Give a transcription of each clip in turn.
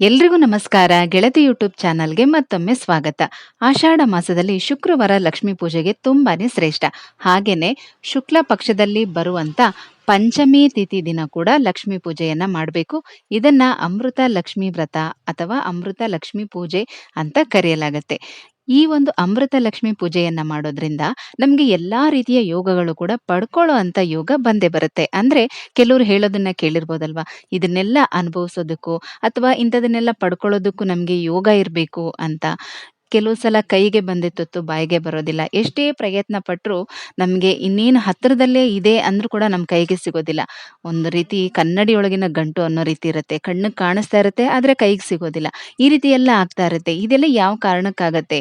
ಎಲ್ರಿಗೂ ನಮಸ್ಕಾರ. ಗೆಳತಿ ಯೂಟ್ಯೂಬ್ ಚಾನಲ್ಗೆ ಮತ್ತೊಮ್ಮೆ ಸ್ವಾಗತ. ಆಷಾಢ ಮಾಸದಲ್ಲಿ ಶುಕ್ರವಾರ ಲಕ್ಷ್ಮೀ ಪೂಜೆಗೆ ತುಂಬಾನೇ ಶ್ರೇಷ್ಠ. ಹಾಗೇನೆ ಶುಕ್ಲ ಪಕ್ಷದಲ್ಲಿ ಬರುವಂತ ಪಂಚಮಿ ತಿಥಿ ದಿನ ಕೂಡ ಲಕ್ಷ್ಮೀ ಪೂಜೆಯನ್ನ ಮಾಡಬೇಕು. ಇದನ್ನ ಅಮೃತ ಲಕ್ಷ್ಮೀ ವ್ರತ ಅಥವಾ ಅಮೃತ ಲಕ್ಷ್ಮೀ ಪೂಜೆ ಅಂತ ಕರೆಯಲಾಗತ್ತೆ. ಈ ಒಂದು ಅಮೃತ ಲಕ್ಷ್ಮಿ ಪೂಜೆಯನ್ನ ಮಾಡೋದ್ರಿಂದ ನಮ್ಗೆ ಎಲ್ಲಾ ರೀತಿಯ ಯೋಗಗಳು ಕೂಡ ಪಡ್ಕೊಳ್ಳೋ ಅಂತ ಯೋಗ ಬಂದೇ ಬರುತ್ತೆ. ಅಂದ್ರೆ ಕೆಲವ್ರು ಹೇಳೋದನ್ನ ಕೇಳಿರ್ಬೋದಲ್ವಾ? ಇದನ್ನೆಲ್ಲ ಅನುಭವಿಸೋದಕ್ಕೂ ಅಥವಾ ಇಂಥದನ್ನೆಲ್ಲ ಪಡ್ಕೊಳ್ಳೋದಕ್ಕೂ ನಮ್ಗೆ ಯೋಗ ಇರಬೇಕು ಅಂತ. ಕೆಲವು ಸಲ ಕೈಗೆ ಬಂದಿತ್ತು ಬಾಯಿಗೆ ಬರೋದಿಲ್ಲ. ಎಷ್ಟೇ ಪ್ರಯತ್ನ ಪಟ್ಟರು ನಮಗೆ ಇನ್ನೇನು ಹತ್ತಿರದಲ್ಲೇ ಇದೆ ಅಂದ್ರೂ ಕೂಡ ನಮ್ಮ ಕೈಗೆ ಸಿಗೋದಿಲ್ಲ. ಒಂದು ರೀತಿ ಕನ್ನಡಿಯೊಳಗಿನ ಗಂಟು ಅನ್ನೋ ರೀತಿ ಇರುತ್ತೆ. ಕಣ್ಣಿಗೆ ಕಾಣಿಸ್ತಾ ಇರುತ್ತೆ, ಆದರೆ ಕೈಗೆ ಸಿಗೋದಿಲ್ಲ. ಈ ರೀತಿ ಎಲ್ಲ ಆಗ್ತಾ ಇರುತ್ತೆ. ಇದೆಲ್ಲ ಯಾವ ಕಾರಣಕ್ಕಾಗತ್ತೆ?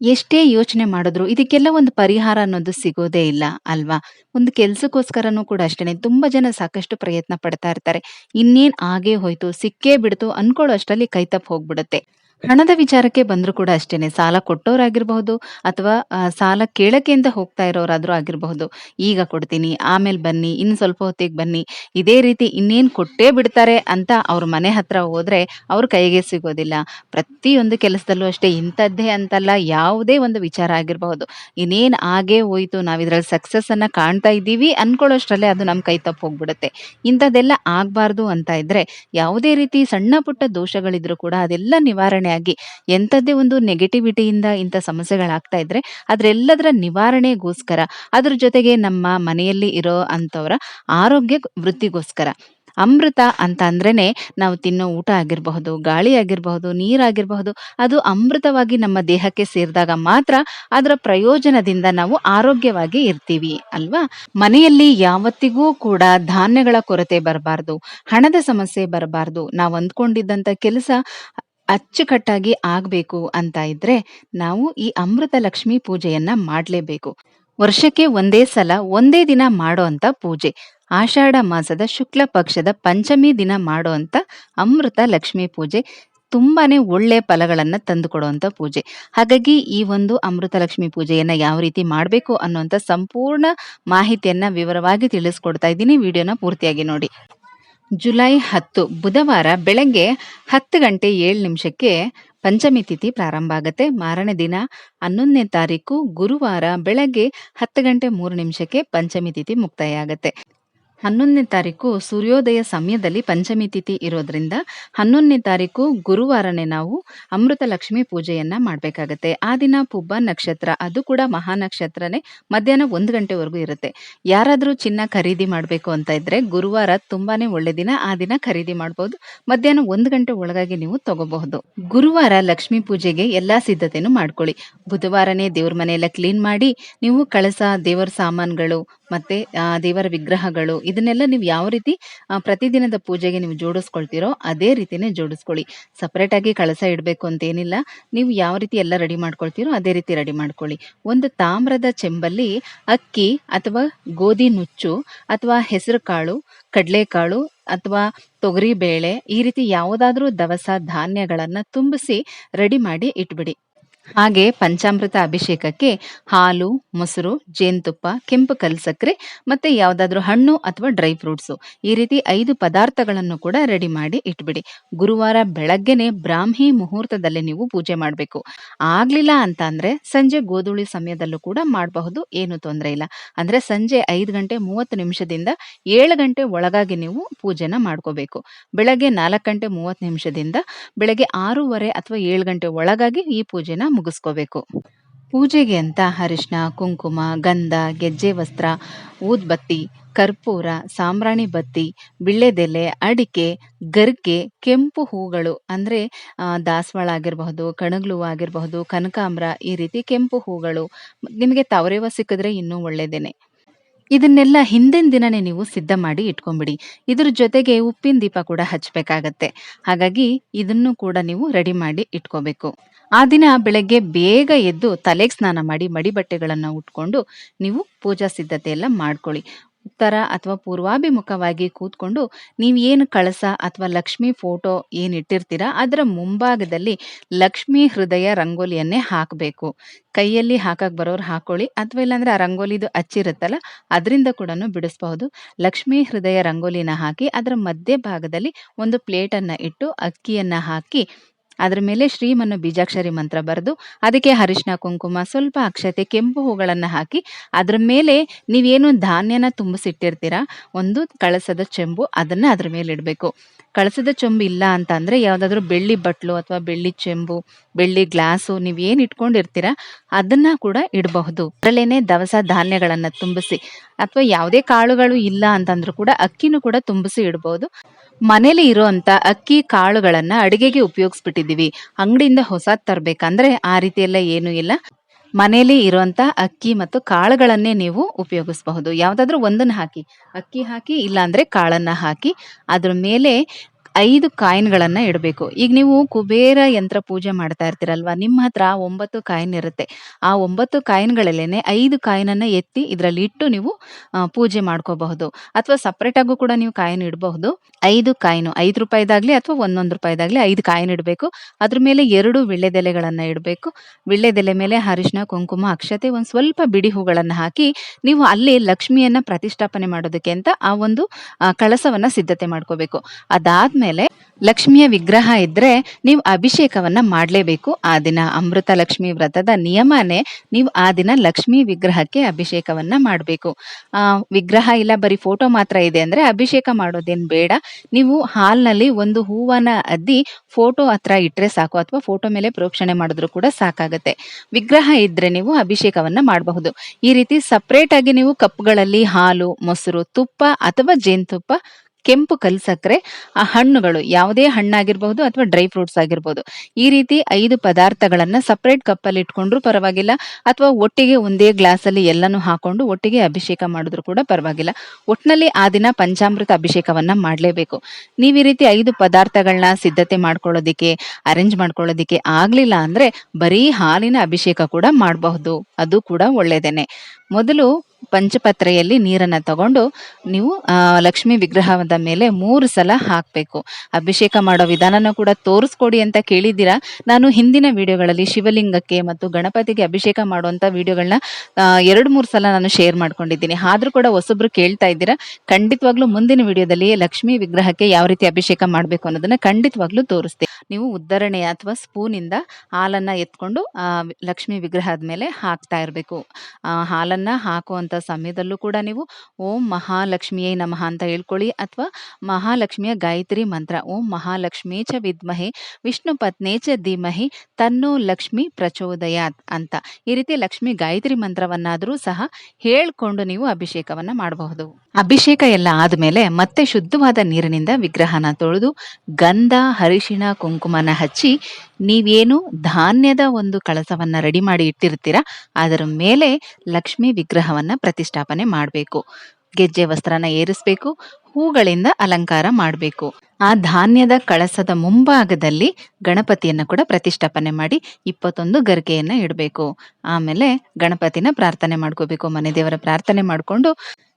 ಎಷ್ಟೇ ಯೋಚನೆ ಮಾಡಿದ್ರು ಇದಕ್ಕೆಲ್ಲ ಒಂದು ಪರಿಹಾರ ಅನ್ನೋದು ಸಿಗೋದೇ ಇಲ್ಲ, ಅಲ್ವಾ? ಒಂದು ಕೆಲಸಕ್ಕೋಸ್ಕರನೂ ಕೂಡ ಅಷ್ಟೇ ತುಂಬಾ ಜನ ಸಾಕಷ್ಟು ಪ್ರಯತ್ನ ಪಡ್ತಾ ಇರ್ತಾರೆ. ಇನ್ನೇನ್ ಆಗೇ ಹೋಯ್ತು, ಸಿಕ್ಕೇ ಬಿಡ್ತು ಅನ್ಕೊಳ್ಳೋ ಅಷ್ಟರಲ್ಲಿ ಕೈ ತಪ್ಪು ಹೋಗ್ಬಿಡುತ್ತೆ. ಹಣದ ವಿಚಾರಕ್ಕೆ ಬಂದ್ರು ಕೂಡ ಅಷ್ಟೇನೆ. ಸಾಲ ಕೊಟ್ಟವರಾಗಿರ್ಬಹುದು ಅಥವಾ ಸಾಲ ಕೇಳಕ್ಕೆ ಅಂತ ಹೋಗ್ತಾ ಇರೋರಾದ್ರೂ ಆಗಿರಬಹುದು. ಈಗ ಕೊಡ್ತೀನಿ, ಆಮೇಲೆ ಬನ್ನಿ ಇನ್ನು ಸ್ವಲ್ಪ ಹೊತ್ತಿಗೆ ಬನ್ನಿ, ಇದೇ ರೀತಿ ಇನ್ನೇನ್ ಕೊಟ್ಟೇ ಬಿಡ್ತಾರೆ ಅಂತ ಅವ್ರ ಮನೆ ಹತ್ರ ಹೋದ್ರೆ ಅವ್ರ ಕೈಗೆ ಸಿಗೋದಿಲ್ಲ. ಪ್ರತಿಯೊಂದು ಕೆಲಸದಲ್ಲೂ ಅಷ್ಟೇ ಇಂಥದ್ದೇ ಅಂತಲ್ಲ, ಯಾವುದೇ ಒಂದು ವಿಚಾರ ಆಗಿರಬಹುದು. ಇನ್ನೇನ್ ಆಗೇ ಹೋಯ್ತು ನಾವ್ ಇದ್ರಲ್ಲಿ ಸಕ್ಸಸ್ ಅನ್ನ ಕಾಣ್ತಾ ಇದ್ದೀವಿ ಅನ್ಕೊಳ್ಳೋಷ್ಟ್ರಲ್ಲೇ ಅದು ನಮ್ ಕೈ ತಪ್ಪು ಹೋಗ್ಬಿಡುತ್ತೆ. ಇಂಥದ್ದೆಲ್ಲ ಆಗ್ಬಾರ್ದು ಅಂತ ಇದ್ರೆ, ಯಾವುದೇ ರೀತಿ ಸಣ್ಣ ಪುಟ್ಟ ದೋಷಗಳಿದ್ರು ಕೂಡ ಅದೆಲ್ಲ ನಿವಾರಣೆ ಆಗಿ ಎಂಥದ್ದೇ ಒಂದು ನೆಗೆಟಿವಿಟಿಯಿಂದ ಇಂಥ ಸಮಸ್ಯೆಗಳಾಗ್ತಾ ಇದ್ರೆ ಅದರೆಲ್ಲದರ ನಿವಾರಣೆಗೋಸ್ಕರ, ಅದ್ರ ಜೊತೆಗೆ ನಮ್ಮ ಮನೆಯಲ್ಲಿ ಇರೋ ಅಂಥವರ ಆರೋಗ್ಯ ವೃತ್ತಿಗೋಸ್ಕರ. ಅಮೃತ ಅಂತ ಅಂದ್ರೇನೆ ನಾವು ತಿನ್ನೋ ಊಟ ಆಗಿರಬಹುದು, ಗಾಳಿ ಆಗಿರಬಹುದು, ನೀರಾಗಿರಬಹುದು, ಅದು ಅಮೃತವಾಗಿ ನಮ್ಮ ದೇಹಕ್ಕೆ ಸೇರಿದಾಗ ಮಾತ್ರ ಅದರ ಪ್ರಯೋಜನದಿಂದ ನಾವು ಆರೋಗ್ಯವಾಗಿ ಇರ್ತೀವಿ, ಅಲ್ವಾ? ಮನೆಯಲ್ಲಿ ಯಾವತ್ತಿಗೂ ಕೂಡ ಧಾನ್ಯಗಳ ಕೊರತೆ ಬರಬಾರ್ದು, ಹಣದ ಸಮಸ್ಯೆ ಬರಬಾರ್ದು. ನಾವು ಅಂದ್ಕೊಂಡಿದ್ದಂತ ಕೆಲಸ ಅಚ್ಚುಕಟ್ಟಾಗಿ ಆಗಬೇಕು ಅಂತ ಇದ್ರೆ ನಾವು ಈ ಅಮೃತ ಲಕ್ಷ್ಮಿ ಪೂಜೆಯನ್ನ ಮಾಡಲೇಬೇಕು. ವರ್ಷಕ್ಕೆ ಒಂದೇ ಸಲ ಒಂದೇ ದಿನ ಮಾಡೋ ಅಂತ ಪೂಜೆ. ಆಷಾಢ ಮಾಸದ ಶುಕ್ಲ ಪಕ್ಷದ ಪಂಚಮಿ ದಿನ ಮಾಡೋ ಅಂತ ಅಮೃತ ಲಕ್ಷ್ಮಿ ಪೂಜೆ. ತುಂಬಾನೇ ಒಳ್ಳೆ ಫಲಗಳನ್ನು ತಂದುಕೊಡುವಂತ ಪೂಜೆ. ಹಾಗಾಗಿ ಈ ಒಂದು ಅಮೃತ ಲಕ್ಷ್ಮಿ ಪೂಜೆಯನ್ನು ಯಾವ ರೀತಿ ಮಾಡಬೇಕು ಅನ್ನುವಂತ ಸಂಪೂರ್ಣ ಮಾಹಿತಿಯನ್ನು ವಿವರವಾಗಿ ತಿಳಿಸ್ಕೊಡ್ತಾ ಇದ್ದೀನಿ. ವಿಡಿಯೋನ ಪೂರ್ತಿಯಾಗಿ ನೋಡಿ. ಜುಲೈ ಹತ್ತು, ಬುಧವಾರ ಬೆಳಗ್ಗೆ ಹತ್ತು ಗಂಟೆ ಏಳು ನಿಮಿಷಕ್ಕೆ ಪಂಚಮಿ ತಿಥಿ ಪ್ರಾರಂಭ ಆಗುತ್ತೆ. ಮಾರನೇ ದಿನ ಹನ್ನೊಂದನೇ ತಾರೀಕು ಗುರುವಾರ ಬೆಳಗ್ಗೆ ಹತ್ತು ಗಂಟೆ ಮೂರು ನಿಮಿಷಕ್ಕೆ ಪಂಚಮಿ ತಿಥಿ ಮುಕ್ತಾಯ ಆಗುತ್ತೆ. ಹನ್ನೊಂದನೇ ತಾರೀಕು ಸೂರ್ಯೋದಯ ಸಮಯದಲ್ಲಿ ಪಂಚಮಿ ತಿಥಿ ಇರೋದ್ರಿಂದ ಹನ್ನೊಂದನೇ ತಾರೀಕು ಗುರುವಾರನೇ ನಾವು ಅಮೃತ ಲಕ್ಷ್ಮಿ ಪೂಜೆಯನ್ನ ಮಾಡಬೇಕಾಗತ್ತೆ. ಆ ದಿನ ಪುಬ್ಬ ನಕ್ಷತ್ರ, ಅದು ಕೂಡ ಮಹಾ ನಕ್ಷತ್ರನೇ ಮಧ್ಯಾಹ್ನ ಒಂದು ಗಂಟೆವರೆಗೂ ಇರುತ್ತೆ. ಯಾರಾದರೂ ಚಿನ್ನ ಖರೀದಿ ಮಾಡಬೇಕು ಅಂತ ಇದ್ರೆ ಗುರುವಾರ ತುಂಬಾನೇ ಒಳ್ಳೆ ದಿನ, ಆ ದಿನ ಖರೀದಿ ಮಾಡಬಹುದು ಮಧ್ಯಾಹ್ನ ಒಂದು ಗಂಟೆ ಒಳಗಾಗಿ ನೀವು ತಗೋಬಹುದು. ಗುರುವಾರ ಲಕ್ಷ್ಮಿ ಪೂಜೆಗೆ ಎಲ್ಲಾ ಸಿದ್ಧತೆನೂ ಮಾಡ್ಕೊಳ್ಳಿ. ಬುಧವಾರನೇ ದೇವ್ರ ಮನೆಯೆಲ್ಲ ಕ್ಲೀನ್ ಮಾಡಿ, ನೀವು ಕಳಸ, ದೇವರ ಸಾಮಾನುಗಳು ಮತ್ತೆ ದೇವರ ವಿಗ್ರಹಗಳು ಇದನ್ನೆಲ್ಲ ನೀವು ಯಾವ ರೀತಿ ಪ್ರತಿದಿನದ ಪೂಜೆಗೆ ನೀವು ಜೋಡಿಸ್ಕೊಳ್ತೀರೋ ಅದೇ ರೀತಿನೇ ಜೋಡಿಸ್ಕೊಳ್ಳಿ. ಸಪ್ರೇಟ್ ಆಗಿ ಕಳಸ ಇಡಬೇಕು ಅಂತ ಏನಿಲ್ಲ ನೀವು ಯಾವ ರೀತಿ ಎಲ್ಲ ರೆಡಿ ಮಾಡ್ಕೊಳ್ತೀರೋ ಅದೇ ರೀತಿ ರೆಡಿ ಮಾಡ್ಕೊಳ್ಳಿ. ಒಂದು ತಾಮ್ರದ ಚೆಂಬಲ್ಲಿ ಅಕ್ಕಿ ಅಥವಾ ಗೋಧಿ ನುಚ್ಚು ಅಥವಾ ಹೆಸರು ಕಾಳು ಕಡಲೆಕಾಳು ಅಥವಾ ತೊಗರಿ ಬೇಳೆ ಈ ರೀತಿ ಯಾವುದಾದ್ರೂ ದವಸ ಧಾನ್ಯಗಳನ್ನ ತುಂಬಿಸಿ ರೆಡಿ ಮಾಡಿ ಇಟ್ಬಿಡಿ. ಹಾಗೆ ಪಂಚಾಮೃತ ಅಭಿಷೇಕಕ್ಕೆ ಹಾಲು, ಮೊಸರು, ಜೇನುತುಪ್ಪ, ಕೆಂಪು ಕಲ್ಸಕ್ರೆ ಮತ್ತೆ ಯಾವುದಾದ್ರೂ ಹಣ್ಣು ಅಥವಾ ಡ್ರೈ ಫ್ರೂಟ್ಸು. ಈ ರೀತಿ ಐದು ಪದಾರ್ಥಗಳನ್ನು ಕೂಡ ರೆಡಿ ಮಾಡಿ ಇಟ್ಬಿಡಿ. ಗುರುವಾರ ಬೆಳಗ್ಗೆನೆ ಬ್ರಾಹ್ಮಿ ಮುಹೂರ್ತದಲ್ಲಿ ನೀವು ಪೂಜೆ ಮಾಡಬೇಕು. ಆಗ್ಲಿಲ್ಲ ಅಂತ ಸಂಜೆ ಗೋಧೂಳಿ ಸಮಯದಲ್ಲೂ ಕೂಡ ಮಾಡಬಹುದು, ಏನು ತೊಂದರೆ ಇಲ್ಲ. ಅಂದ್ರೆ ಸಂಜೆ ಐದು ಗಂಟೆ ಮೂವತ್ತು ನಿಮಿಷದಿಂದ ಏಳು ಗಂಟೆ ಒಳಗಾಗಿ ನೀವು ಪೂಜೆನ ಮಾಡ್ಕೋಬೇಕು. ಬೆಳಗ್ಗೆ ನಾಲ್ಕು ಗಂಟೆ ಮೂವತ್ತು ನಿಮಿಷದಿಂದ ಬೆಳಗ್ಗೆ ಆರೂವರೆ ಅಥವಾ ಏಳು ಗಂಟೆ ಒಳಗಾಗಿ ಈ ಪೂಜೆನ ಮುಗಿಸ್ಕೋಬೇಕು. ಪೂಜೆಗೆ ಅಂತ ಅರಿಶಿನ ಕುಂಕುಮ, ಗಂಧ, ಗೆಜ್ಜೆ ವಸ್ತ್ರ, ಊದ್ಬತ್ತಿ, ಕರ್ಪೂರ, ಸಾಂಬ್ರಾಣಿ ಬತ್ತಿ, ಬಿಳ್ಳೆದೆಲೆ, ಅಡಿಕೆ ಗರ್ಕೆ ಕೆಂಪು ಹೂಗಳು ಅಂದ್ರೆ ದಾಸವಾಳ ಆಗಿರಬಹುದು, ಕಣಗ್ಲು ಆಗಿರಬಹುದು, ಕನಕಾಂಬ್ರ ಈ ರೀತಿ ಕೆಂಪು ಹೂಗಳು ನಿಮಗೆ ತವರೇವ ಸಿಕ್ಕಿದ್ರೆ ಇನ್ನೂ ಒಳ್ಳೇದೇನೆ. ಇದನ್ನೆಲ್ಲ ಹಿಂದಿನ ದಿನನೇ ನೀವು ಸಿದ್ಧ ಮಾಡಿ ಇಟ್ಕೊಂಬಿಡಿ ಇದ್ರ ಜೊತೆಗೆ ಉಪ್ಪಿನ ದೀಪ ಕೂಡ ಹಚ್ಚಬೇಕಾಗತ್ತೆ ಹಾಗಾಗಿ ಇದನ್ನು ಕೂಡ ನೀವು ರೆಡಿ ಮಾಡಿ ಇಟ್ಕೋಬೇಕು. ಆ ದಿನ ಬೆಳಗ್ಗೆ ಬೇಗ ಎದ್ದು ತಲೆಗೆ ಸ್ನಾನ ಮಾಡಿ ಮಡಿ ಬಟ್ಟೆಗಳನ್ನು ಉಟ್ಕೊಂಡು ನೀವು ಪೂಜಾ ಸಿದ್ಧತೆ ಎಲ್ಲ ಮಾಡ್ಕೊಳ್ಳಿ. ಉತ್ತರ ಅಥವಾ ಪೂರ್ವಾಭಿಮುಖವಾಗಿ ಕೂತ್ಕೊಂಡು ನೀವು ಏನು ಕಳಸ ಅಥವಾ ಲಕ್ಷ್ಮಿ ಫೋಟೋ ಏನು ಇಟ್ಟಿರ್ತೀರಾ ಅದರ ಮುಂಭಾಗದಲ್ಲಿ ಲಕ್ಷ್ಮಿ ಹೃದಯ ರಂಗೋಲಿಯನ್ನೇ ಹಾಕಬೇಕು. ಕೈಯಲ್ಲಿ ಹಾಕಕ್ಕೆ ಬರೋರು ಹಾಕೊಳ್ಳಿ ಅಥವಾ ಇಲ್ಲಾಂದ್ರೆ ಆ ರಂಗೋಲಿದು ಅಚ್ಚಿರುತ್ತಲ್ಲ ಅದರಿಂದ ಕೂಡ ಬಿಡಿಸ್ಬಹುದು. ಲಕ್ಷ್ಮಿ ಹೃದಯ ರಂಗೋಲಿನ ಹಾಕಿ ಅದರ ಮಧ್ಯ ಭಾಗದಲ್ಲಿ ಒಂದು ಪ್ಲೇಟನ್ನು ಇಟ್ಟು ಅಕ್ಕಿಯನ್ನು ಹಾಕಿ ಅದ್ರ ಮೇಲೆ ಶ್ರೀಮನ್ನು ಬೀಜಾಕ್ಷರಿ ಮಂತ್ರ ಬರೆದು ಅದಕ್ಕೆ ಅರಿಶಿನ ಕುಂಕುಮ ಸ್ವಲ್ಪ ಅಕ್ಷತೆ ಕೆಂಪು ಹೂಗಳನ್ನು ಹಾಕಿ ಅದರ ಮೇಲೆ ನೀವೇನು ಧಾನ್ಯನ ತುಂಬಿಸಿಟ್ಟಿರ್ತೀರ, ಒಂದು ಕಳಸದ ಚೆಂಬು ಅದನ್ನು ಅದ್ರ ಮೇಲೆ ಇಡಬೇಕು. ಕಳಸದ ಚೆಂಬು ಇಲ್ಲ ಅಂತ ಅಂದರೆ ಯಾವುದಾದ್ರೂ ಬೆಳ್ಳಿ ಬಟ್ಲು ಅಥವಾ ಬೆಳ್ಳಿ ಚೆಂಬು, ಬೆಳ್ಳಿ ಗ್ಲಾಸು ನೀವೇನು ಇಟ್ಕೊಂಡಿರ್ತೀರ ಅದನ್ನ ಕೂಡ ಇಡಬಹುದು. ಅದರಲ್ಲೇನೆ ದವಸ ಧಾನ್ಯಗಳನ್ನು ತುಂಬಿಸಿ ಅಥವಾ ಯಾವುದೇ ಕಾಳುಗಳು ಇಲ್ಲ ಅಂತಂದ್ರೂ ಕೂಡ ಅಕ್ಕಿನೂ ಕೂಡ ತುಂಬಿಸಿ ಇಡಬಹುದು ಮನೇಲಿ ಇರುವಂತ ಅಕ್ಕಿ ಕಾಳುಗಳನ್ನ ಅಡಿಗೆಗೆ ಉಪಯೋಗಿಸ್ಬಿಟ್ಟಿದ್ದೀವಿ. ಅಂಗಡಿಯಿಂದ ಹೊಸದ್ ತರ್ಬೇಕಂದ್ರೆ ಆ ರೀತಿ ಎಲ್ಲ ಏನು ಇಲ್ಲ. ಮನೇಲಿ ಇರುವಂತ ಅಕ್ಕಿ ಮತ್ತು ಕಾಳುಗಳನ್ನೇ ನೀವು ಉಪಯೋಗಿಸಬಹುದು. ಯಾವ್ದಾದ್ರು ಒಂದನ್ನ ಹಾಕಿ. ಅಕ್ಕಿ ಹಾಕಿ, ಇಲ್ಲಾಂದ್ರೆ ಕಾಳನ್ನ ಹಾಕಿ. ಅದ್ರ ಮೇಲೆ ಐದು ಕಾಯಿನ್ಗಳನ್ನ ಇಡಬೇಕು. ಈಗ ನೀವು ಕುಬೇರ ಯಂತ್ರ ಪೂಜೆ ಮಾಡ್ತಾ ಇರ್ತೀರಲ್ವಾ? ನಿಮ್ಮ ಹತ್ರ ಒಂಬತ್ತು ಕಾಯಿನ್ ಇರುತ್ತೆ. ಆ ಒಂಬತ್ತು ಕಾಯಿನ್ಗಳಲ್ಲೇನೆ ಐದು ಕಾಯಿನನ್ನ ಎತ್ತಿ ಇದರಲ್ಲಿ ಇಟ್ಟು ನೀವು ಪೂಜೆ ಮಾಡ್ಕೋಬಹುದು. ಅಥವಾ ಸಪ್ರೇಟ್ ಆಗು ಕೂಡ ನೀವು ಕಾಯಿನ್ ಇಡಬಹುದು. ಐದು ಕಾಯಿನ್, ಐದು ರೂಪಾಯಿದಾಗ್ಲಿ ಅಥವಾ ಒಂದೊಂದು ರೂಪಾಯಿದಾಗ್ಲಿ ಐದು ಕಾಯಿನ್ ಇಡಬೇಕು. ಅದ್ರ ಮೇಲೆ ಎರಡು ವಿಳ್ಳೆದೆಲೆಗಳನ್ನ ಇಡಬೇಕು. ವಿಳ್ಳೆದೆಲೆ ಮೇಲೆ ಅರಿಶಿನ ಕುಂಕುಮ, ಅಕ್ಷತೆ ಒಂದ್ ಸ್ವಲ್ಪ ಬಿಡಿ ಹೂಗಳನ್ನ ಹಾಕಿ ನೀವು ಅಲ್ಲಿ ಲಕ್ಷ್ಮಿಯನ್ನ ಪ್ರತಿಷ್ಠಾಪನೆ ಮಾಡೋದಕ್ಕೆ ಅಂತ ಆ ಒಂದು ಕಳಸವನ್ನ ಸಿದ್ಧತೆ ಮಾಡ್ಕೋಬೇಕು. ಅದಾದ್ಮೇಲೆ ಲಕ್ಷ್ಮಿಯ ವಿಗ್ರಹ ಇದ್ರೆ ನೀವು ಅಭಿಷೇಕವನ್ನ ಮಾಡಲೇಬೇಕು. ಆ ದಿನ ಅಮೃತ ಲಕ್ಷ್ಮಿ ವ್ರತದ ನಿಯಮನೇ ನೀವು ಆ ದಿನ ಲಕ್ಷ್ಮಿ ವಿಗ್ರಹಕ್ಕೆ ಅಭಿಷೇಕವನ್ನ ಮಾಡಬೇಕು. ಆ, ವಿಗ್ರಹ ಇಲ್ಲ, ಬರೀ ಫೋಟೋ ಮಾತ್ರ ಇದೆ ಅಂದ್ರೆ ಅಭಿಷೇಕ ಮಾಡೋದೇನ್ ಬೇಡ. ನೀವು ಹಾಲ್ನಲ್ಲಿ ಒಂದು ಹೂವನ ಅದ್ದಿ ಫೋಟೋ ಹತ್ರ ಇಟ್ರೆ ಸಾಕು ಅಥವಾ ಫೋಟೋ ಮೇಲೆ ಪ್ರೋಕ್ಷಣೆ ಮಾಡಿದ್ರು ಕೂಡ ಸಾಕಾಗುತ್ತೆ. ವಿಗ್ರಹ ಇದ್ರೆ ನೀವು ಅಭಿಷೇಕವನ್ನ ಮಾಡಬಹುದು. ಈ ರೀತಿ ಸಪ್ರೇಟ್ ಆಗಿ ನೀವು ಕಪ್ಗಳಲ್ಲಿ ಹಾಲು, ಮೊಸರು, ತುಪ್ಪ ಅಥವಾ ಜೇನುತುಪ್ಪ ಕೆಂಪು ಕಲ್ಸಕ್ರೆ ಆ ಹಣ್ಣುಗಳು ಯಾವುದೇ ಹಣ್ಣಾಗಿರ್ಬಹುದು ಅಥವಾ ಡ್ರೈ ಫ್ರೂಟ್ಸ್ ಆಗಿರ್ಬೋದು. ಈ ರೀತಿ ಐದು ಪದಾರ್ಥಗಳನ್ನ ಸಪ್ರೇಟ್ ಕಪ್ಪಲ್ಲಿ ಇಟ್ಕೊಂಡ್ರು ಪರವಾಗಿಲ್ಲ. ಅಥವಾ ಒಟ್ಟಿಗೆ ಒಂದೇ ಗ್ಲಾಸ್ ಅಲ್ಲಿ ಎಲ್ಲಾನು ಹಾಕೊಂಡು ಒಟ್ಟಿಗೆ ಅಭಿಷೇಕ ಮಾಡಿದ್ರು ಕೂಡ ಪರವಾಗಿಲ್ಲ. ಒಟ್ನಲ್ಲಿ ಆ ದಿನ ಪಂಚಾಮೃತ ಅಭಿಷೇಕವನ್ನ ಮಾಡಲೇಬೇಕು. ನೀವು ಈ ರೀತಿ ಐದು ಪದಾರ್ಥಗಳನ್ನ ಸಿದ್ಧತೆ ಮಾಡ್ಕೊಳ್ಳೋದಿಕ್ಕೆ, ಅರೇಂಜ್ ಮಾಡ್ಕೊಳ್ಳೋದಿಕ್ಕೆ ಆಗ್ಲಿಲ್ಲ ಅಂದ್ರೆ ಬರೀ ಹಾಲಿನ ಅಭಿಷೇಕ ಕೂಡ ಮಾಡಬಹುದು. ಅದು ಕೂಡ ಒಳ್ಳೇದೇನೆ. ಮೊದಲು ಪಂಚಪತ್ರೆಯಲ್ಲಿ ನೀರನ್ನ ತಗೊಂಡು ನೀವು ಲಕ್ಷ್ಮಿ ವಿಗ್ರಹದ ಮೇಲೆ ಮೂರು ಸಲ ಹಾಕ್ಬೇಕು. ಅಭಿಷೇಕ ಮಾಡೋ ವಿಧಾನನ ಕೂಡ ತೋರಿಸ್ಕೊಡಿ ಅಂತ ಕೇಳಿದ್ದೀರಾ? ನಾನು ಹಿಂದಿನ ವಿಡಿಯೋಗಳಲ್ಲಿ ಶಿವಲಿಂಗಕ್ಕೆ ಮತ್ತು ಗಣಪತಿಗೆ ಅಭಿಷೇಕ ಮಾಡುವಂತ ವಿಡಿಯೋಗಳನ್ನ ಎರಡು ಮೂರು ಸಲ ನಾನು ಶೇರ್ ಮಾಡ್ಕೊಂಡಿದ್ದೀನಿ. ಆದ್ರೂ ಕೂಡ ಹೊಸೊಬ್ರು ಕೇಳ್ತಾ ಇದ್ದೀರಾ? ಖಂಡಿತವಾಗ್ಲೂ ಮುಂದಿನ ವಿಡಿಯೋದಲ್ಲಿ ಲಕ್ಷ್ಮಿ ವಿಗ್ರಹಕ್ಕೆ ಯಾವ ರೀತಿ ಅಭಿಷೇಕ ಮಾಡಬೇಕು ಅನ್ನೋದನ್ನ ಖಂಡಿತವಾಗ್ಲೂ ತೋರಿಸ್ತೀನಿ. ನೀವು ಉದ್ದರಣೆ ಅಥವಾ ಸ್ಪೂನ್ ಇಂದ ಹಾಲನ್ನ ಎತ್ಕೊಂಡು ಲಕ್ಷ್ಮೀ ವಿಗ್ರಹದ ಮೇಲೆ ಹಾಕ್ತಾ ಇರಬೇಕು. ಹಾಲನ್ನು ಹಾಲನ್ನ ಸಮಯದಲ್ಲೂ ಕೂಡ ನೀವು ಓಂ ಮಹಾಲಕ್ಷ್ಮಿಯೇ ನಮಃ ಅಂತ ಹೇಳ್ಕೊಳ್ಳಿ ಅಥವಾ ಮಹಾಲಕ್ಷ್ಮಿಯ ಗಾಯತ್ರಿ ಮಂತ್ರ, ಓಂ ಮಹಾಲಕ್ಷ್ಮೀ ಚ ವಿದ್ಮಹೆ, ವಿಷ್ಣು ಪತ್ನೇ ಚ ಧೀಮಹಿ, ತನ್ನೋ ಲಕ್ಷ್ಮಿ ಪ್ರಚೋದಯಾತ್ ಅಂತ. ಈ ರೀತಿ ಲಕ್ಷ್ಮಿ ಗಾಯತ್ರಿ ಮಂತ್ರವನ್ನಾದರೂ ಸಹ ಹೇಳ್ಕೊಂಡು ನೀವು ಅಭಿಷೇಕವನ್ನ ಮಾಡಬಹುದು. ಅಭಿಷೇಕ ಎಲ್ಲ ಆದಮೇಲೆ ಮತ್ತೆ ಶುದ್ಧವಾದ ನೀರಿನಿಂದ ವಿಗ್ರಹನ ತೊಳೆದು ಗಂಧ ಹರಿಶಿಣ ಕುಂಕುಮನ ಹಚ್ಚಿ ನೀವೇನು ಧಾನ್ಯದ ಒಂದು ಕಳಸವನ್ನ ರೆಡಿ ಮಾಡಿ ಇಟ್ಟಿರ್ತೀರ, ಅದರ ಮೇಲೆ ಲಕ್ಷ್ಮಿ ವಿಗ್ರಹವನ್ನ ಪ್ರತಿಷ್ಠಾಪನೆ ಮಾಡಬೇಕು. ಗೆಜ್ಜೆ ವಸ್ತ್ರನ ಏರಿಸಬೇಕು, ಹೂಗಳಿಂದ ಅಲಂಕಾರ ಮಾಡಬೇಕು. ಆ ಧಾನ್ಯದ ಕಳಸದ ಮುಂಭಾಗದಲ್ಲಿ ಗಣಪತಿಯನ್ನ ಕೂಡ ಪ್ರತಿಷ್ಠಾಪನೆ ಮಾಡಿ ಇಪ್ಪತ್ತೊಂದು ಗರಿಕೆಯನ್ನು ಇಡಬೇಕು. ಆಮೇಲೆ ಗಣಪತಿನ ಪ್ರಾರ್ಥನೆ ಮಾಡ್ಕೋಬೇಕು, ಮನೆ ದೇವರ ಪ್ರಾರ್ಥನೆ ಮಾಡ್ಕೊಂಡು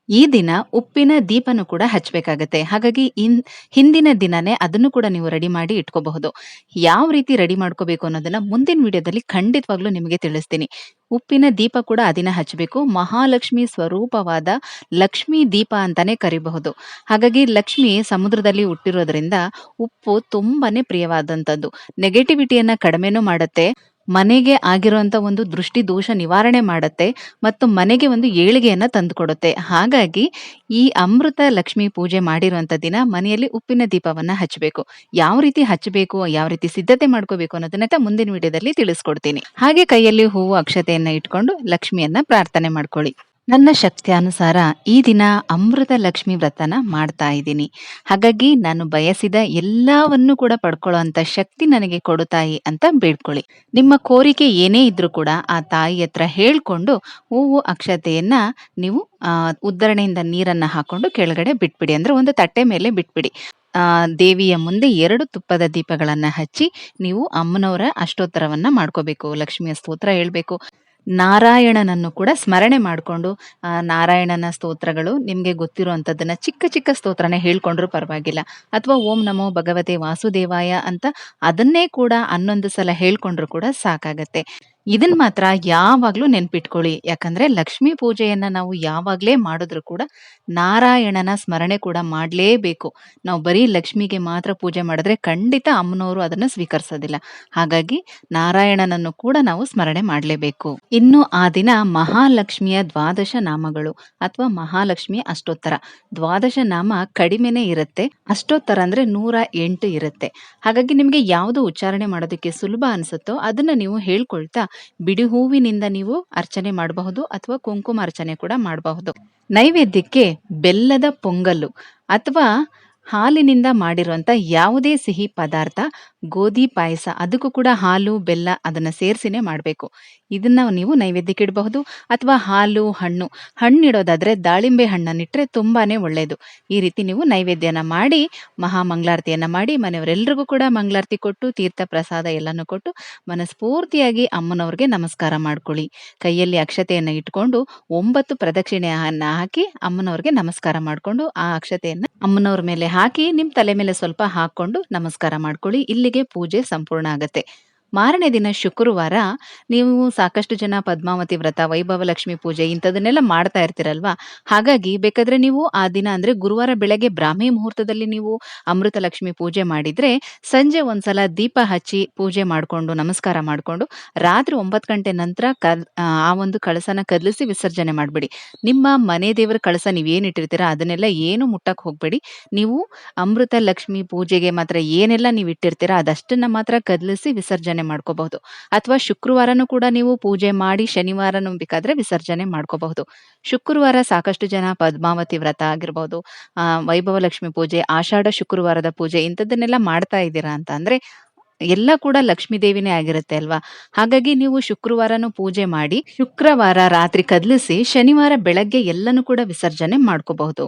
ಈ ದಿನ ಉಪ್ಪಿನ ದೀಪನು ಕೂಡ ಹಚ್ಚಬೇಕಾಗತ್ತೆ ಹಾಗಾಗಿ ಇನ್, ಹಿಂದಿನ ದಿನನೇ ಅದನ್ನು ಕೂಡ ನೀವು ರೆಡಿ ಮಾಡಿ ಇಟ್ಕೋಬಹುದು. ಯಾವ ರೀತಿ ರೆಡಿ ಮಾಡ್ಕೋಬೇಕು ಅನ್ನೋದನ್ನ ಮುಂದಿನ ವಿಡಿಯೋದಲ್ಲಿ ಖಂಡಿತವಾಗ್ಲೂ ನಿಮಗೆ ತಿಳಿಸ್ತೀನಿ. ಉಪ್ಪಿನ ದೀಪ ಕೂಡ ಆ ದಿನ ಹಚ್ಚಬೇಕು ಮಹಾಲಕ್ಷ್ಮಿ ಸ್ವರೂಪವಾದ ಲಕ್ಷ್ಮೀ ದೀಪ ಅಂತಾನೆ ಕರಿಬಹುದು. ಹಾಗಾಗಿ ಲಕ್ಷ್ಮಿ ಸಮುದ್ರದಲ್ಲಿ ಹುಟ್ಟಿರೋದ್ರಿಂದ ಉಪ್ಪು ತುಂಬಾನೇ ಪ್ರಿಯವಾದಂಥದ್ದು. ನೆಗೆಟಿವಿಟಿಯನ್ನ ಕಡಿಮೆನೂ ಮಾಡುತ್ತೆ. ಮನೆಗೆ ಆಗಿರುವಂತ ಒಂದು ದೃಷ್ಟಿ ದೋಷ ನಿವಾರಣೆ ಮಾಡುತ್ತೆ ಮತ್ತು ಮನೆಗೆ ಒಂದು ಏಳಿಗೆಯನ್ನ ತಂದುಕೊಡುತ್ತೆ. ಹಾಗಾಗಿ ಈ ಅಮೃತ ಲಕ್ಷ್ಮಿ ಪೂಜೆ ಮಾಡಿರುವಂತ ದಿನ ಮನೆಯಲ್ಲಿ ಉಪ್ಪಿನ ದೀಪವನ್ನ ಹಚ್ಚಬೇಕು. ಯಾವ ರೀತಿ ಹಚ್ಚಬೇಕು, ಯಾವ ರೀತಿ ಸಿದ್ಧತೆ ಮಾಡ್ಕೋಬೇಕು ಅನ್ನೋದನ್ನ ಮುಂದಿನ ವಿಡಿಯೋದಲ್ಲಿ ತಿಳಿಸ್ಕೊಡ್ತೀನಿ. ಹಾಗೆ ಕೈಯಲ್ಲಿ ಹೂವು ಅಕ್ಷತೆಯನ್ನ ಇಟ್ಕೊಂಡು ಲಕ್ಷ್ಮಿಯನ್ನ ಪ್ರಾರ್ಥನೆ ಮಾಡ್ಕೊಳ್ಳಿ. ನನ್ನ ಶಕ್ತಿಯಾನುಸಾರ ಈ ದಿನ ಅಮೃತ ಲಕ್ಷ್ಮಿ ವ್ರತನ ಮಾಡ್ತಾ ಇದ್ದೀನಿ. ಹಾಗಾಗಿ ನಾನು ಬಯಸಿದ ಎಲ್ಲವನ್ನು ಕೂಡ ಪಡ್ಕೊಳ್ಳೋ ಅಂತ ಶಕ್ತಿ ನನಗೆ ಕೊಡು ತಾಯಿ ಅಂತ ಬೇಡ್ಕೊಳ್ಳಿ. ನಿಮ್ಮ ಕೋರಿಕೆ ಏನೇ ಇದ್ರೂ ಕೂಡ ಆ ತಾಯಿ ಹತ್ರ ಹೇಳ್ಕೊಂಡು ಹೂವು, ಅಕ್ಷತೆಯನ್ನ ನೀವು ಉದ್ದರಣೆಯಿಂದ ನೀರನ್ನ ಹಾಕೊಂಡು ಕೆಳಗಡೆ ಬಿಟ್ಬಿಡಿ. ಅಂದ್ರೆ ಒಂದು ತಟ್ಟೆ ಮೇಲೆ ಬಿಟ್ಬಿಡಿ. ಆ, ದೇವಿಯ ಮುಂದೆ ಎರಡು ತುಪ್ಪದ ದೀಪಗಳನ್ನ ಹಚ್ಚಿ ನೀವು ಅಮ್ಮನವರ ಅಷ್ಟೋತ್ತರವನ್ನ ಮಾಡ್ಕೋಬೇಕು. ಲಕ್ಷ್ಮಿಯ ಸ್ತೋತ್ರ ಹೇಳ್ಬೇಕು. ನಾರಾಯಣನನ್ನು ಕೂಡ ಸ್ಮರಣೆ ಮಾಡಿಕೊಂಡು ನಾರಾಯಣನ ಸ್ತೋತ್ರಗಳು ನಿಮಗೆ ಗೊತ್ತಿರುವಂತದ್ದನ್ನ ಚಿಕ್ಕ ಚಿಕ್ಕ ಸ್ತೋತ್ರನೇ ಹೇಳ್ಕೊಂಡ್ರೂ ಪರವಾಗಿಲ್ಲ. ಅಥವಾ ಓಂ ನಮೋ ಭಗವತೆ ವಾಸುದೇವಾಯ ಅಂತ ಅದನ್ನೇ ಕೂಡ ಹನ್ನೊಂದು ಸಲ ಹೇಳ್ಕೊಂಡ್ರು ಕೂಡ ಸಾಕಾಗತ್ತೆ. ಇದನ್ನ ಮಾತ್ರ ಯಾವಾಗ್ಲೂ ನೆನ್ಪಿಟ್ಕೊಳ್ಳಿ. ಯಾಕಂದ್ರೆ ಲಕ್ಷ್ಮೀ ಪೂಜೆಯನ್ನ ನಾವು ಯಾವಾಗ್ಲೇ ಮಾಡಿದ್ರು ಕೂಡ ನಾರಾಯಣನ ಸ್ಮರಣೆ ಕೂಡ ಮಾಡಲೇಬೇಕು. ನಾವು ಬರೀ ಲಕ್ಷ್ಮಿಗೆ ಮಾತ್ರ ಪೂಜೆ ಮಾಡಿದ್ರೆ ಖಂಡಿತ ಅಮ್ಮನವರು ಅದನ್ನ ಸ್ವೀಕರಿಸೋದಿಲ್ಲ. ಹಾಗಾಗಿ ನಾರಾಯಣನನ್ನು ಕೂಡ ನಾವು ಸ್ಮರಣೆ ಮಾಡಲೇಬೇಕು. ಇನ್ನು ಆ ದಿನ ಮಹಾಲಕ್ಷ್ಮಿಯ ದ್ವಾದಶ ನಾಮಗಳು ಅಥವಾ ಮಹಾಲಕ್ಷ್ಮಿಯ ಅಷ್ಟೋತ್ತರ. ದ್ವಾದಶ ನಾಮ ಕಡಿಮೆನೆ ಇರುತ್ತೆ. ಅಷ್ಟೋತ್ತರ ಅಂದ್ರೆ ನೂರ ಎಂಟು ಇರುತ್ತೆ. ಹಾಗಾಗಿ ನಿಮಗೆ ಯಾವುದು ಉಚ್ಚಾರಣೆ ಮಾಡೋದಕ್ಕೆ ಸುಲಭ ಅನ್ಸುತ್ತೋ ಅದನ್ನ ನೀವು ಹೇಳ್ಕೊಳ್ತಾ ಬಿಡಿ ಹೂವಿನಿಂದ ನೀವು ಅರ್ಚನೆ ಮಾಡಬಹುದು ಅಥವಾ ಕುಂಕುಮ ಅರ್ಚನೆ ಕೂಡ ಮಾಡಬಹುದು. ನೈವೇದ್ಯಕ್ಕೆ ಬೆಲ್ಲದ ಪೊಂಗಲ್ಲು ಅಥವಾ ಹಾಲಿನಿಂದ ಮಾಡಿರುವಂಥ ಯಾವುದೇ ಸಿಹಿ ಪದಾರ್ಥ, ಗೋಧಿ ಪಾಯಸ, ಅದಕ್ಕೂ ಕೂಡ ಹಾಲು, ಬೆಲ್ಲ ಅದನ್ನ ಸೇರಿಸಿನೇ ಮಾಡಬೇಕು. ಇದನ್ನ ನೀವು ನೈವೇದ್ಯಕ್ಕೆ ಇಡಬಹುದು ಅಥವಾ ಹಾಲು, ಹಣ್ಣು ಹಣ್ಣಿಡೋದಾದ್ರೆ ದಾಳಿಂಬೆ ಹಣ್ಣನ್ನಿಟ್ರೆ ತುಂಬಾನೇ ಒಳ್ಳೆಯದು ಈ ರೀತಿ ನೀವು ನೈವೇದ್ಯನ ಮಾಡಿ ಮಹಾ ಮಂಗಳಾರತಿಯನ್ನ ಮಾಡಿ ಮನೆಯವರೆಲ್ಲರಿಗೂ ಕೂಡ ಮಂಗಳಾರತಿ ಕೊಟ್ಟು ತೀರ್ಥ ಪ್ರಸಾದ ಎಲ್ಲನೂ ಕೊಟ್ಟು, ಮನಸ್ಫೂರ್ತಿಯಾಗಿ ಅಮ್ಮನವ್ರಿಗೆ ನಮಸ್ಕಾರ ಮಾಡ್ಕೊಳ್ಳಿ. ಕೈಯಲ್ಲಿ ಅಕ್ಷತೆಯನ್ನು ಇಟ್ಕೊಂಡು, ಒಂಬತ್ತು ಪ್ರದಕ್ಷಿಣೆಯನ್ನು ಹಾಕಿ ಅಮ್ಮನವ್ರಿಗೆ ನಮಸ್ಕಾರ ಮಾಡ್ಕೊಂಡು ಆ ಅಕ್ಷತೆಯನ್ನ ಅಮ್ಮನವ್ರ ಮೇಲೆ ಹಾಕಿ ನಿಮ್ ತಲೆ ಮೇಲೆ ಸ್ವಲ್ಪ ಹಾಕೊಂಡು ನಮಸ್ಕಾರ ಮಾಡ್ಕೊಳ್ಳಿ. ಇಲ್ಲಿಗೆ ಪೂಜೆ ಸಂಪೂರ್ಣ ಆಗತ್ತೆ. ಮಾರನೇ ದಿನ ಶುಕ್ರವಾರ ನೀವು ಸಾಕಷ್ಟು ಜನ ಪದ್ಮಾವತಿ, ವ್ರತ, ವೈಭವ, ಲಕ್ಷ್ಮಿ ಪೂಜೆ ಇಂಥದನ್ನೆಲ್ಲ ಮಾಡ್ತಾ ಇರ್ತೀರಲ್ವಾ? ಹಾಗಾಗಿ ಬೇಕಾದ್ರೆ ನೀವು ಆ ದಿನ ಅಂದ್ರೆ ಗುರುವಾರ ಬೆಳಗ್ಗೆ ಬ್ರಾಹ್ಮಿ ಮುಹೂರ್ತದಲ್ಲಿ ನೀವು ಅಮೃತ ಲಕ್ಷ್ಮಿ ಪೂಜೆ ಮಾಡಿದ್ರೆ ಸಂಜೆ ಒಂದ್ಸಲ ದೀಪ ಹಚ್ಚಿ ಪೂಜೆ ಮಾಡ್ಕೊಂಡು, ನಮಸ್ಕಾರ ಮಾಡ್ಕೊಂಡು ರಾತ್ರಿ ಒಂಬತ್ತು ಗಂಟೆ ನಂತರ ಕಲ್ ಆ ಒಂದು ಕಳಸನ ಕದಲಿಸಿ ವಿಸರ್ಜನೆ ಮಾಡ್ಬಿಡಿ. ನಿಮ್ಮ ಮನೆ ದೇವರ ಕಳಸ ನೀವೇನ್ ಇಟ್ಟಿರ್ತೀರಾ ಅದನ್ನೆಲ್ಲ ಏನು ಮುಟ್ಟಕ್ಕೆ ಹೋಗ್ಬೇಡಿ. ನೀವು ಅಮೃತ ಲಕ್ಷ್ಮಿ ಪೂಜೆಗೆ ಮಾತ್ರ ಏನೆಲ್ಲ ನೀವು ಇಟ್ಟಿರ್ತೀರಾ ಅದಷ್ಟನ್ನ ಮಾತ್ರ ಕದಲಿಸಿ ವಿಸರ್ಜನೆ ಮಾಡ್ಕೋಬಹುದು. ಅಥವಾ ಶುಕ್ರವಾರನೂ ಕೂಡ ನೀವು ಪೂಜೆ ಮಾಡಿ ಶನಿವಾರನೂ ಬೇಕಾದ್ರೆ ವಿಸರ್ಜನೆ ಮಾಡ್ಕೋಬಹುದು. ಶುಕ್ರವಾರ ಸಾಕಷ್ಟು ಜನ ಪದ್ಮಾವತಿ ವ್ರತ ಆಗಿರ್ಬಹುದು ವೈಭವ ಲಕ್ಷ್ಮಿ ಪೂಜೆ, ಆಷಾಢ ಶುಕ್ರವಾರದ ಪೂಜೆ ಇಂಥದ್ದನ್ನೆಲ್ಲ ಮಾಡ್ತಾ ಇದ್ದೀರಾ ಅಂತ ಅಂದ್ರೆ ಎಲ್ಲ ಕೂಡ ಲಕ್ಷ್ಮೀ ದೇವಿನೇ ಆಗಿರುತ್ತೆ ಅಲ್ವಾ? ಹಾಗಾಗಿ ನೀವು ಶುಕ್ರವಾರನೂ ಪೂಜೆ ಮಾಡಿ ಶುಕ್ರವಾರ ರಾತ್ರಿ ಕದಲಿಸಿ ಶನಿವಾರ ಬೆಳಗ್ಗೆ ಎಲ್ಲನೂ ಕೂಡ ವಿಸರ್ಜನೆ ಮಾಡ್ಕೋಬಹುದು.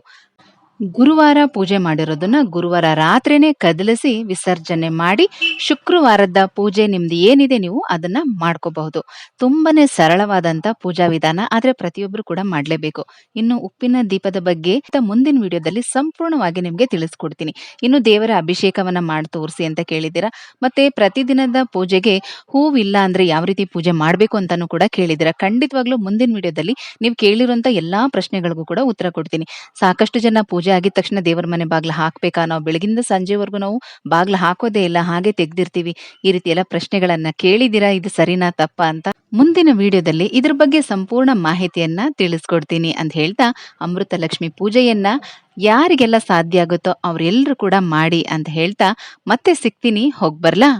ಗುರುವಾರ ಪೂಜೆ ಮಾಡಿರೋದನ್ನ ಗುರುವಾರ ರಾತ್ರಿನೇ ಕದಲಿಸಿ ವಿಸರ್ಜನೆ ಮಾಡಿ ಶುಕ್ರವಾರದ ಪೂಜೆ ನಿಮ್ದು ಏನಿದೆ ನೀವು ಅದನ್ನ ಮಾಡ್ಕೋಬಹುದು. ತುಂಬಾನೇ ಸರಳವಾದಂತ ಪೂಜಾ ವಿಧಾನ ಆದ್ರೆ ಪ್ರತಿಯೊಬ್ರು ಕೂಡ ಮಾಡ್ಲೇಬೇಕು. ಇನ್ನು ಉಪ್ಪಿನ ದೀಪದ ಬಗ್ಗೆ ಮುಂದಿನ ವಿಡಿಯೋದಲ್ಲಿ ಸಂಪೂರ್ಣವಾಗಿ ನಿಮ್ಗೆ ತಿಳಿಸ್ಕೊಡ್ತೀನಿ. ಇನ್ನು ದೇವರ ಅಭಿಷೇಕವನ್ನ ಮಾಡಿ ತೋರಿಸಿ ಅಂತ ಕೇಳಿದ್ದೀರಾ? ಮತ್ತೆ ಪ್ರತಿದಿನದ ಪೂಜೆಗೆ ಹೂವಿಲ್ಲ ಅಂದ್ರೆ ಯಾವ ರೀತಿ ಪೂಜೆ ಮಾಡ್ಬೇಕು ಅಂತಾನು ಕೂಡ ಕೇಳಿದ್ದೀರಾ? ಖಂಡಿತವಾಗ್ಲೂ ಮುಂದಿನ ವಿಡಿಯೋದಲ್ಲಿ ನೀವು ಕೇಳಿರುವಂತ ಎಲ್ಲಾ ಪ್ರಶ್ನೆಗಳಿಗೂ ಕೂಡ ಉತ್ತರ ಕೊಡ್ತೀನಿ. ಸಾಕಷ್ಟು ಜನ ಪೂಜೆ ಪೂಜೆ ಆಗಿದ ತಕ್ಷಣ ದೇವರ ಮನೆ ಬಾಗ್ಲ ಹಾಕ್ಬೇಕಾ? ನಾವು ಬೆಳಗಿಂದ ಸಂಜೆವರೆಗೂ ನಾವು ಬಾಗ್ಲ ಹಾಕೋದೇ ಇಲ್ಲ, ಹಾಗೆ ತೆಗ್ದಿರ್ತೀವಿ. ಈ ರೀತಿ ಎಲ್ಲ ಪ್ರಶ್ನೆಗಳನ್ನ ಕೇಳಿದಿರಾ ಇದು ಸರಿನಾ, ತಪ್ಪ ಅಂತ ಮುಂದಿನ ವಿಡಿಯೋದಲ್ಲಿ ಇದ್ರ ಬಗ್ಗೆ ಸಂಪೂರ್ಣ ಮಾಹಿತಿಯನ್ನ ತಿಳಿಸ್ಕೊಡ್ತೀನಿ ಅಂತ ಹೇಳ್ತಾ ಅಮೃತ ಲಕ್ಷ್ಮಿ ಪೂಜೆಯನ್ನ ಯಾರಿಗೆಲ್ಲ ಸಾಧ್ಯ ಆಗುತ್ತೋ ಅವರೆಲ್ಲರೂ ಕೂಡ ಮಾಡಿ ಅಂತ ಹೇಳ್ತಾ ಮತ್ತೆ ಸಿಗ್ತೀನಿ. ಹೋಗ್ಬರ್ಲಾ